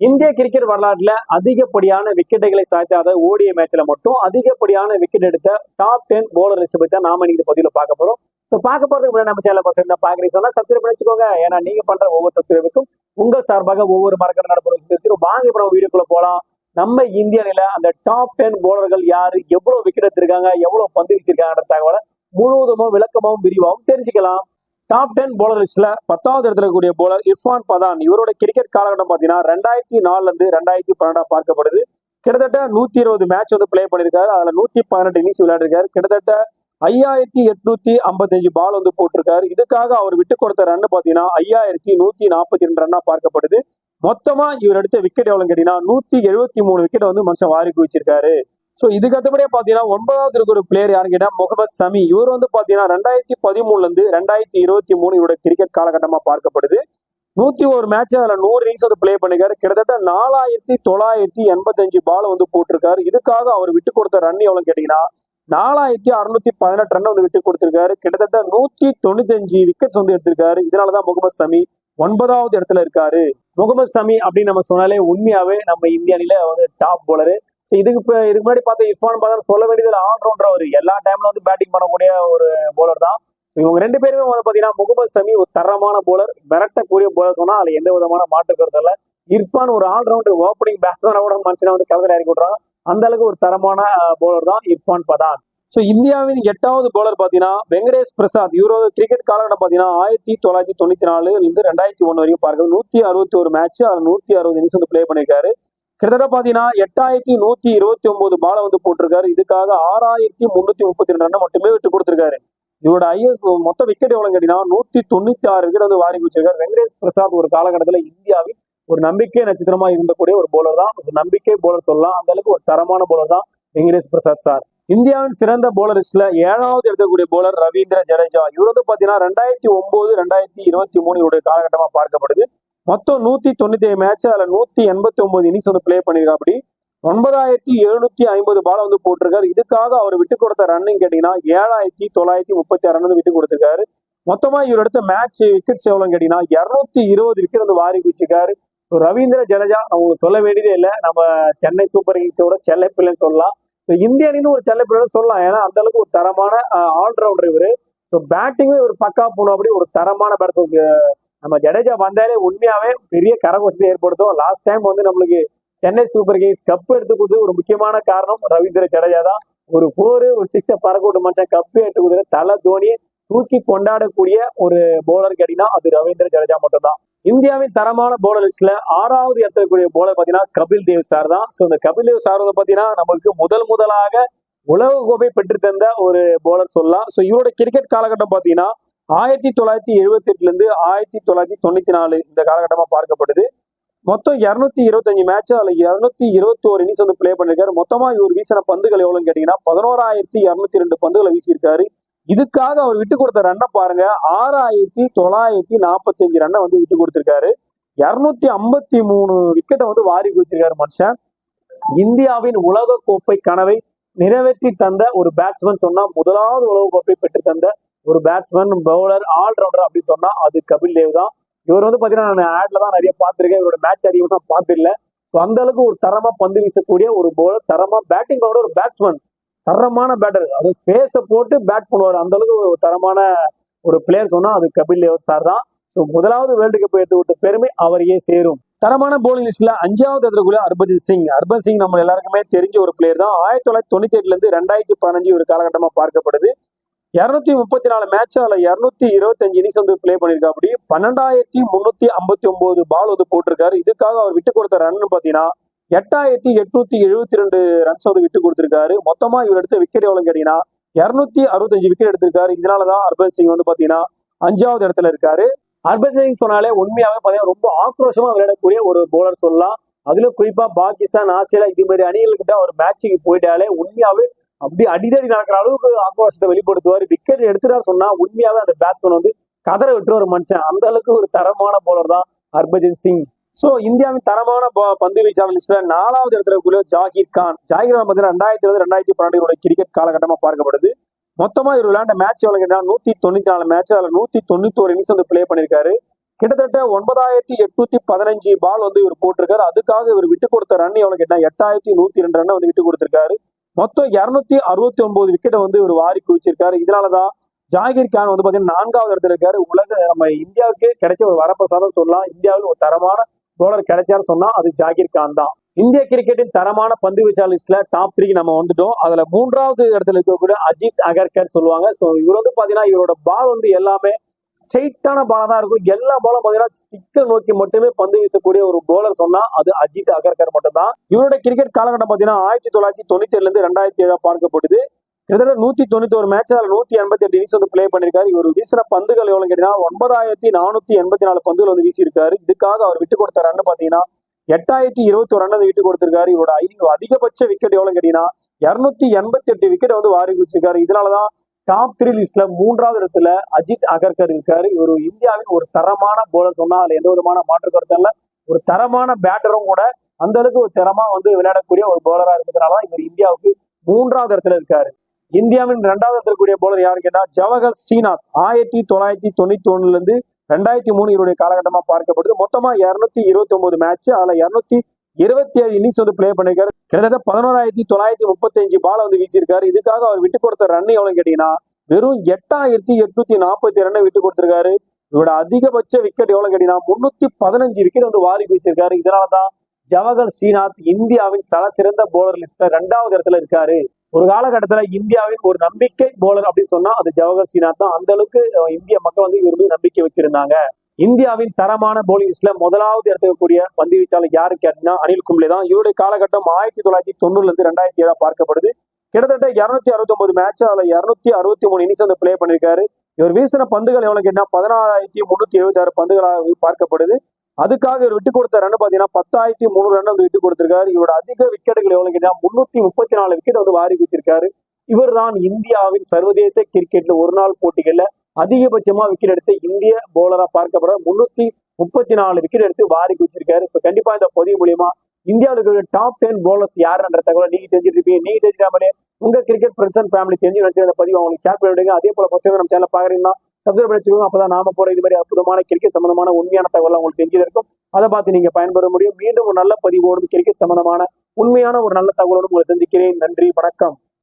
இந்திய கிரிக்கெட் வரலாற்றுல அதிகப்படியான விக்கெட்டுகளை சாய்த்தாத ஓடிய மேட்ச்ல மட்டும் அதிகப்படியான விக்கெட் எடுத்த டாப் டென் போலர் லிஸ்ட் பத்தி தான் நாம இன்னைக்கு பதிவில் பார்க்க போறோம். ஸோ பார்க்க போறதுக்கு முன்னாடி நம்ம சேனல் பசங்க தான் பாக்குறீங்க சொன்னா சப்ஸ்கிரைப் பண்ணி வச்சுக்கோங்க ஏன்னா நீங்க பண்ற ஒவ்வொரு சப்ஸ்கிரைபுக்கும் உங்கள் சார்பாக ஒவ்வொரு மரக்கடை நடப்பு தெரிஞ்சிடும் வாங்க இப்போ நம்ம வீடியோக்குள்ள போலாம். நம்ம இந்திய அந்த டாப் டென் போலர்கள் யாரு? எவ்வளவு விக்கெட் எடுத்திருக்காங்க? எவ்வளவு பந்து வீசியிருக்காங்கன்ற தகவலை முழுவதுமும் விளக்கமாகவும் விரிவாகவும் தெரிஞ்சுக்கலாம். டாப் டென் போலர் லிஸ்ட்ல பத்தாவது இடத்துல இருக்கக்கூடிய போலர் இர்ஃபான் பதான். இவரோட கிரிக்கெட் காலகட்டம் பார்த்தீங்கன்னா ரெண்டாயிரத்தி நாலுல இருந்து ரெண்டாயிரத்தி பன்னெண்டா பார்க்கப்படுது. கிட்டத்தட்ட நூத்தி இருபது மேட்ச் வந்து ப்ளே பண்ணிருக்காரு அதுல நூத்தி பதினெட்டு இன்னிங்ஸ் விளையாடிருக்காரு. கிட்டத்தட்ட ஐயாயிரத்தி எட்நூத்தி ஐம்பத்தஞ்சு பால் வந்து போட்டிருக்காரு. இதுக்காக அவர் விட்டு கொடுத்த ரன் பாத்தீங்கன்னா ஐயாயிரத்தி நூத்தி நாற்பத்தி ரெண்டு ரன்னா பார்க்கப்படுது. மொத்தமா இவர் எடுத்த விக்கெட் எவ்வளவு கேட்டீங்கன்னா நூத்தி எழுபத்தி மூணு விக்கெட் வந்து மனுஷன் வாரி குவிச்சிருக்காரு. ஸோ இதுக்கு அடுத்தபடியே பார்த்தீங்கன்னா ஒன்பதாவது இருக்கிற ஒரு பிளேயர் யாருன்னு கேட்டால் முகமது சமி. இவர் வந்து பார்த்தீங்கன்னா ரெண்டாயிரத்தி பதிமூணுலேருந்து ரெண்டாயிரத்தி இருபத்தி மூணு இவரோட கிரிக்கெட் காலகட்டமாக பார்க்கப்படுது. நூற்றி ஒரு மேட்ச் அதில் நூறு இன்னிங்ஸ் வந்து ப்ளே பண்ணிருக்காரு. கிட்டத்தட்ட நாலாயிரத்தி தொள்ளாயிரத்தி எண்பத்தஞ்சு பால் வந்து போட்டிருக்காரு. இதுக்காக அவர் விட்டு கொடுத்த ரன் எவ்வளோன்னு கேட்டிங்கன்னா நாலாயிரத்தி அறுநூத்தி பதினெட்டு ரன் வந்து விட்டு கொடுத்திருக்காரு. கிட்டத்தட்ட நூற்றி தொண்ணூத்தஞ்சு விக்கெட்ஸ் வந்து எடுத்திருக்காரு. இதனால தான் முகமது சமி ஒன்பதாவது இடத்துல இருக்காரு. முகமது சமி அப்படின்னு நம்ம சொன்னாலே உண்மையாவே நம்ம இந்திய அணியில வந்து டாப் போலரு இதுக்கு இப்போ இதுக்கு முன்னாடி பார்த்தா இர்ஃபான் பதான் சொல்ல வேண்டியது ஆல்ரவுண்டர் அவர். எல்லா டைம்ல வந்து பேட்டிங் பண்ணக்கூடிய ஒரு போலர் தான். இவங்க ரெண்டு பேருமே வந்து பாத்தீங்கன்னா முகமது சமி ஒரு தரமான போலர் மிரட்டக்கூடிய போலர் சொன்னா அதுல எந்த விதமான மாற்று இல்லை. இர்ஃபான் ஒரு ஆல்ரவுண்டர் ஓப்பனிங் பேட்ஸ்மேனோட மனுஷனை வந்து கலந்து இறக்கி விட்றாங்க அந்த அளவுக்கு ஒரு தரமான போலர் தான் இர்ஃபான் பதான். ஸோ இந்தியாவின் எட்டாவது போலர் பார்த்தீங்கன்னா வெங்கடேஷ் பிரசாத். யூரோ கிரிக்கெட் காலகட்டம் பார்த்தீங்கன்னா ஆயிரத்தி தொள்ளாயிரத்தி தொண்ணூத்தி நாலுலேருந்து ரெண்டாயிரத்தி ஒன்று வரைக்கும் பார்க்குறது நூத்தி அறுபத்தி ஒரு மேட்ச் அதில் நூத்தி அறுபது இன்னிங்ஸ் வந்து பிளே பண்ணியிருக்காரு கிட்டத்தட்ட பார்த்தீங்கன்னா எட்டாயிரத்தி நூத்தி இருபத்தி ஒன்பது பாலை வந்து போட்டிருக்காரு. இதுக்காக ஆறாயிரத்தி முன்னூத்தி முப்பத்தி ரெண்டு ரன் மட்டுமே விட்டு கொடுத்திருக்காரு. இவரோட ஐஎஸ் மொத்த விக்கெட் எவ்வளவு கேட்டீங்கன்னா நூத்தி தொண்ணூத்தி ஆறு விக்கெட் வந்து வாரி வச்சிருக்காரு வெங்கடேஷ் பிரசாத் ஒரு காலகட்டத்தில் இந்தியாவின் ஒரு நம்பிக்கை நட்சத்திரமா இருந்தக்கூடிய ஒரு போலர் தான். ஒரு நம்பிக்கை போலர் சொல்லலாம். அந்த அளவுக்கு ஒரு தரமான போலர் தான் வெங்கடேஷ் பிரசாத் சார் இந்தியாவின் சிறந்த போலரிஸ்ட்ல ஏழாவது எடுக்கக்கூடிய போலர் ரவீந்திர ஜடேஜா. இவர் வந்து பாத்தீங்கன்னா ரெண்டாயிரத்தி ஒன்பது ரெண்டாயிரத்தி இருபத்தி மூணு இவருடைய காலகட்டமா பார்க்கப்படுது. மொத்தம் நூத்தி தொண்ணூத்தி ஏழு மேட்ச் அதுல நூத்தி எண்பத்தி ஒன்பது இன்னிங்ஸ் வந்து பிளே பண்ணிருக்கா அப்படி ஒன்பதாயிரத்தி எழுநூத்தி ஐம்பது பாலை வந்து போட்டிருக்காரு. இதுக்காக அவர் விட்டு கொடுத்த ரன்னிங் கேட்டீங்கன்னா ஏழாயிரத்தி தொள்ளாயிரத்தி முப்பத்தி ஆறு வந்து விட்டு கொடுத்திருக்காரு. மொத்தமா இவர் எடுத்த மேட்ச் விக்கெட் எவ்வளவுன்னு கேட்டீங்கன்னா இருநூத்தி இருபது விக்கெட் வந்து வாரி குச்சிருக்காரு ஸோ ரவீந்திர ஜடேஜா அவங்களுக்கு சொல்ல வேண்டியதே இல்லை. நம்ம சென்னை சூப்பர் கிங்ஸோட செல்லை பிள்ளைன்னு சொல்லலாம். ஸோ இந்திய அணின்னு ஒரு செல்லை பிள்ளைன்னு சொல்லலாம். ஏன்னா அந்த அளவுக்கு ஒரு தரமான ஆல்ரவுண்டர் இவரு. ஸோ பேட்டிங்கும் இவர் பக்கா போனோம் அப்படி ஒரு தரமான பேட்ஸ் நம்ம ஜடேஜா வந்தாலே உண்மையாவே பெரிய கரகோசத்தை ஏற்படுத்தும். லாஸ்ட் டைம் வந்து நம்மளுக்கு சென்னை சூப்பர் கிங்ஸ் கப் எடுத்து கொடுத்து ஒரு முக்கியமான காரணம் ரவீந்திர ஜடேஜா தான். ஒரு போரு ஒரு சிக்ஸை பறக்க மனுஷன் கப்பு எடுத்து கொடுத்து தலை தோனியை தூக்கி கொண்டாடக்கூடிய ஒரு போலர் கேட்டீங்கன்னா அது ரவீந்திர ஜடேஜா மட்டும்தான். இந்தியாவின் தரமான போலர் லிஸ்ட்ல ஆறாவது இடத்துல போலர் பாத்தீங்கன்னா கபில் தேவ் சார் தான். ஸோ இந்த கபில் தேவ் சார் வந்து பாத்தீங்கன்னா நமக்கு முதல் முதலாக உலக கோப்பை பெற்று தந்த ஒரு போலர் சொல்லலாம். ஸோ இவரோட கிரிக்கெட் காலகட்டம் பாத்தீங்கன்னா ஆயிரத்தி தொள்ளாயிரத்தி எழுபத்தி எட்டுல இருந்து ஆயிரத்தி தொள்ளாயிரத்தி தொண்ணூத்தி நாலு இந்த காலகட்டமா பார்க்கப்படுது மொத்தம் இருநூத்தி இருபத்தஞ்சு மேட்ச் அதுல இருநூத்தி இருபத்தி ஒரு இன்னிங்ஸ் வந்து பிளே பண்ணிருக்காரு. மொத்தமா இவர் வீசின பந்துகள் எவ்வளவுன்னு கேட்டீங்கன்னா பதினோராயிரத்தி இருநூத்தி ரெண்டு பந்துகளை வீசியிருக்காரு. இதுக்காக அவர் விட்டு கொடுத்த ரன்னை பாருங்க ஆறாயிரத்தி தொள்ளாயிரத்தி நாற்பத்தி அஞ்சு ரன்னை வந்து விட்டு கொடுத்திருக்காரு. இருநூத்தி ஐம்பத்தி மூணு விக்கெட்டை வந்து வாரி குவிச்சிருக்காரு மனுஷன். இந்தியாவின் உலக கோப்பை கனவை நிறைவேற்றி தந்த ஒரு பேட்ஸ்மேன் சொன்னா முதலாவது உலக கோப்பை பெற்று தந்த ஒரு பேட்ஸ்மேன் பவுலர் ஆல்ரவுண்டர் அப்படின்னு சொன்னா அது கபில் தேவ் தான். இவர் வந்து பாத்தீங்கன்னா நான் ஆட்ல தான் நிறைய பார்த்திருக்கேன். இவரோட மேட்ச் அதிகமாக பார்த்தில்ல ஸோ அந்த அளவுக்கு ஒரு தரமா பந்து வீசக்கூடிய ஒரு பவுலர் தரமா பேட்டிங் பண்ண ஒரு பேட்ஸ்மேன் தரமான பேட்டர் அது ஸ்பேஸை போட்டு பேட் பண்ணுவார். அந்த அளவுக்கு ஒரு தரமான ஒரு பிளேயர் சொன்னா அது கபில் தேவ் சார் தான். ஸோ முதலாவது வேர்ல்டு கப் எடுத்து கொடுத்த பெருமை அவரையே சேரும். தரமான போலிங் லிஸ்ட்ல அஞ்சாவது இடத்துல ஹர்பஜித் சிங். ஹர்பஜ் சிங் நம்ம எல்லாருக்குமே தெரிஞ்ச ஒரு பிளேயர் தான். ஆயிரத்தி தொள்ளாயிரத்தி தொண்ணூத்தி எட்டுல இருந்து ரெண்டாயிரத்தி பதினஞ்சு ஒரு காலகட்டமா பார்க்கப்படுது. இருநூத்தி முப்பத்தி நாலு மேட்ச் அதில் இருநூத்தி இருபத்தஞ்சு இன்னிங்ஸ் வந்து பிளே பண்ணியிருக்காப்படி பன்னெண்டாயிரத்தி முன்னூத்தி ஐம்பத்தி ஒன்பது பால் வந்து போட்டிருக்காரு. இதுக்காக அவர் விட்டு கொடுத்த ரன் பாத்தீங்கன்னா எட்டாயிரத்தி எட்நூத்தி எழுபத்தி ரெண்டு ரன்ஸ் வந்து விட்டு கொடுத்திருக்காரு. மொத்தமா இவர் எடுத்த விக்கெட் எவ்வளவு கேட்டீங்கன்னா இருநூத்தி அறுபத்தஞ்சு விக்கெட் எடுத்திருக்காரு. இதனாலதான் ஹர்பன் சிங் வந்து பாத்தீங்கன்னா அஞ்சாவது இடத்துல இருக்காரு. ஹர்பன் சிங் சொன்னாலே உண்மையாவே பாத்தீங்கன்னா ரொம்ப ஆக்ரோஷமா விளையாடக்கூடிய ஒரு போலர் சொல்லலாம். அதுல குறிப்பா பாகிஸ்தான் ஆஸ்திரேலியா இது மாதிரி அணிகள்கிட்ட ஒரு மேட்சுக்கு போயிட்டாலே உண்மையாவே அப்படி அடிதடி நடக்கிற அளவுக்கு ஆக்ரோஷத்தை வெளிப்படுத்துவார். விக்கெட் எடுத்துட்டார் சொன்னா உண்மையாவே அந்த பேட்ஸ்மேன் வந்து கதற விட்டு ஒரு மனுஷன். அந்த அளவுக்கு ஒரு தரமான போலர் தான் ஹர்பஜன் சிங். சோ இந்தியாவின் தரமான பந்து வீச்சாளர் லிஸ்ட்ல நாலாவது இடத்துல கூட ஜாகிர் கான். ஜாகிர் கான் பார்த்தீங்கன்னா ரெண்டாயிரத்தி இருபது ரெண்டாயிரத்தி பன்னெண்டு கிரிக்கெட் காலகட்டமா பார்க்கப்படுது. மொத்தமா இவர் விளையாண்ட மேட்ச் எவ்வளவு கேட்டால் நூத்தி தொண்ணூத்தி நாலு மேட்ச் அதில் நூத்தி தொண்ணூத்தி ஒரு இன்னிங்ஸ் வந்து பிளே பண்ணிருக்காரு கிட்டத்தட்ட ஒன்பதாயிரத்தி எட்நூத்தி பதினஞ்சு பால் வந்து இவர் போட்டிருக்காரு. அதுக்காக இவர் விட்டு கொடுத்த ரன் எவ்வளவு கேட்டா எட்டாயிரத்தி நூத்தி ரெண்டு ரன் வந்து விட்டு கொடுத்திருக்காரு. மொத்தம் இருநூத்தி அறுபத்தி ஒன்பது விக்கெட்டை வந்து இவர் வாரி குவிச்சிருக்காரு. இதனாலதான் ஜாகிர் கான் வந்து பாத்தீங்கன்னா நான்காவது இடத்துல இருக்காரு. உலக நம்ம இந்தியாவுக்கு கிடைச்ச ஒரு வரப்பிரசாதம் சொல்லலாம். இந்தியாவில் ஒரு தரமான பவுலர் கிடைச்சாரு சொன்னா அது ஜாகிர் கான் தான். இந்திய கிரிக்கெட்டின் தரமான பந்து வீச்சாளர் லிஸ்ட்ல டாப் த்ரீக்கு நம்ம வந்துட்டோம். அதுல மூன்றாவது இடத்துல இருக்கக்கூடிய அஜித் அகர்கர் சொல்லுவாங்க. ஸோ இவர் வந்து பாத்தீங்கன்னா இவரோட பால் வந்து எல்லாமே ஸ்ட்ரெயிட்டான பாலா தான் இருக்கும். எல்லா பாலும் பாத்தீங்கன்னா ஸ்டிக்கை நோக்கி மட்டுமே பந்து வீசக்கூடிய ஒரு போலர் சொன்னா அது அஜித் அகர்கர் மட்டும்தான். இவருடைய கிரிக்கெட் காலகட்டம் பாத்தீங்கன்னா ஆயிரத்தி தொள்ளாயிரத்தி தொண்ணூத்தி ஏழுல இருந்து ரெண்டாயிரத்தி ஏழா பார்க்கப்படுது கிட்டத்தட்ட நூத்தி தொண்ணூத்தி ஒரு மேட்ச் அதில் நூத்தி எண்பத்தி எட்டு இன்னிங்ஸ் வந்து பிளே பண்ணிருக்காரு. இவர் வீசின பந்துகள் எவ்வளவு கேட்டீங்கன்னா ஒன்பதாயிரத்தி நானூத்தி எண்பத்தி நாலு பந்துகள் வந்து வீசியிருக்காரு. இதுக்காக அவர் விட்டு கொடுத்த ரன் பாத்தீங்கன்னா எட்டாயிரத்தி இருபத்தி ஒரு ரன் வந்து விட்டு கொடுத்திருக்காரு. இவரோட ஐ- அதிகபட்ச விக்கெட் எவ்வளவு கேட்டீங்கன்னா இருநூத்தி எண்பத்தி எட்டு விக்கெட் வந்து வாரி குடிச்சிருக்காரு இதனாலதான் டாப் த்ரீ லிஸ்ட்ல மூன்றாவது இடத்துல அஜித் அகர்கர் இருக்காரு இவர் இந்தியாவின் ஒரு தரமான போலர் சொன்னா அதுல எந்த விதமான மாற்று கருத்தும் இல்ல. ஒரு தரமான பேட்டரும் கூட அந்த அளவுக்கு ஒரு தரமா வந்து விளையாடக்கூடிய ஒரு போலரா இருக்கிறதுனால இவர் இந்தியாவுக்கு மூன்றாவது இடத்துல இருக்காரு. இந்தியாவின் இரண்டாவது இடத்துல கூடிய போலர் யாரு கேட்டா ஜவஹர் ஸ்ரீநாத். ஆயிரத்தி தொள்ளாயிரத்தி தொண்ணூத்தி ஒண்ணுல இருந்து ரெண்டாயிரத்தி மூணு இவருடைய காலகட்டமா பார்க்கப்படுது. மொத்தமா இருநூத்தி இருபத்தி ஒன்பது மேட்ச் அதுல இருநூத்தி இருபத்தி ஏழு இன்னிங்ஸ் வந்து பிளே பண்ணிருக்காரு. கிட்டத்தட்ட பதினோராயிரத்தி தொள்ளாயிரத்தி முப்பத்தஞ்சு பாலை வந்து வீசியிருக்காரு. இதுக்காக அவர் விட்டு கொடுத்த ரன் எவ்வளவு கேட்டீங்கன்னா வெறும் எட்டாயிரத்தி எட்நூத்தி நாற்பத்தி ரன்னை விட்டு கொடுத்திருக்காரு. இவரோட அதிகபட்ச விக்கெட் எவ்வளவு கேட்டீங்கன்னா முன்னூத்தி பதினஞ்சு விக்கெட் வந்து வாரி வீச்சிருக்காரு இதனாலதான் ஜவஹர் ஸ்ரீநாத் இந்தியாவின் தல சிறந்த போலர் லிஸ்ட்ல ரெண்டாவது இடத்துல இருக்காரு. ஒரு காலகட்டத்துல இந்தியாவின் ஒரு நம்பிக்கை போலர் அப்படின்னு சொன்னா அது ஜவஹர் ஸ்ரீநாத் தான். அந்த அளவுக்கு இந்திய மக்கள் வந்து இவர் மீது நம்பிக்கை வச்சிருந்தாங்க. இந்தியாவின் தரமான போலிங் லிஸ்ட்ல முதலாவது இடத்துக்கூடிய பந்து வீச்சாளர் யாரு கேட்டீங்கன்னா அனில் கும்ளே தான். இவருடைய காலகட்டம் ஆயிரத்தி தொள்ளாயிரத்தி தொண்ணூறுல இருந்து ரெண்டாயிரத்தி ஏழா பார்க்கப்படுது. கிட்டத்தட்ட இருநூத்தி அறுபத்தி ஒன்பது மேட்ச் அதுல இருநூத்தி அறுபத்தி மூணு இன்னிங்ஸ் வந்து பிளே பண்ணிருக்காரு. இவர் வீசின பந்துகள் எவ்வளவு கேட்டா பதினாறாயிரத்தி முன்னூத்தி எழுபத்தி ஆறு பந்துகளாக பார்க்கப்படுது. அதுக்காக இவர் விட்டு கொடுத்த ரன் பாத்தீங்கன்னா பத்தாயிரத்தி முந்நூறு ரன் வந்து விட்டு கொடுத்திருக்காரு. இவரோட அதிக விக்கெட்டுகள் எவ்வளவு கேட்டா முன்னூத்தி முப்பத்தி நாலு விக்கெட் வந்து வாரி வச்சிருக்காரு. இவர் தான் இந்தியாவின் சர்வதேச கிரிக்கெட்ல ஒரு நாள் போட்டிகள்ல அதிகபட்சமா விக்கெட் எடுத்து இந்திய போலரா பார்க்கப்படுற முன்னூத்தி முப்பத்தி நாலு விக்கெட் எடுத்து வாரி வச்சிருக்காரு. ஸோ கண்டிப்பா இந்த பதிவு மூலியமா இந்தியாவுக்கு டாப் டென் போலர்ஸ் யாருன்ற தகவலை நீங்க தெரிஞ்சிருப்பீங்க. நீங்க தெரிஞ்சாமலே உங்க கிரிக்கெட் ஃப்ரெண்ட்ஸ் அண்ட் ஃபேமிலி தெரிஞ்சு நினைச்சு அந்த பதிவு அவங்களுக்கு ஷேர் பண்ணிவிடுங்க. அதே போல ஃபர்ஸ்ட் நம்ம சேனல் பாக்குறீங்கன்னா சப்ஸ்கிரைப் பண்ணி வச்சுக்கோங்க. அப்பதான் நாம போற இது மாதிரி அற்புதமான கிரிக்கெட் சம்பந்தமான உண்மையான தகவல் உங்களுக்கு தெரிஞ்சு இருக்கும். அதை பார்த்து நீங்க பயன்பெற முடியும். மீண்டும் ஒரு நல்ல பதிவோடும் கிரிக்கெட் சம்பந்தமான உண்மையான ஒரு நல்ல தகவலோடும் உங்களை சந்திக்கிறேன். நன்றி வணக்கம்.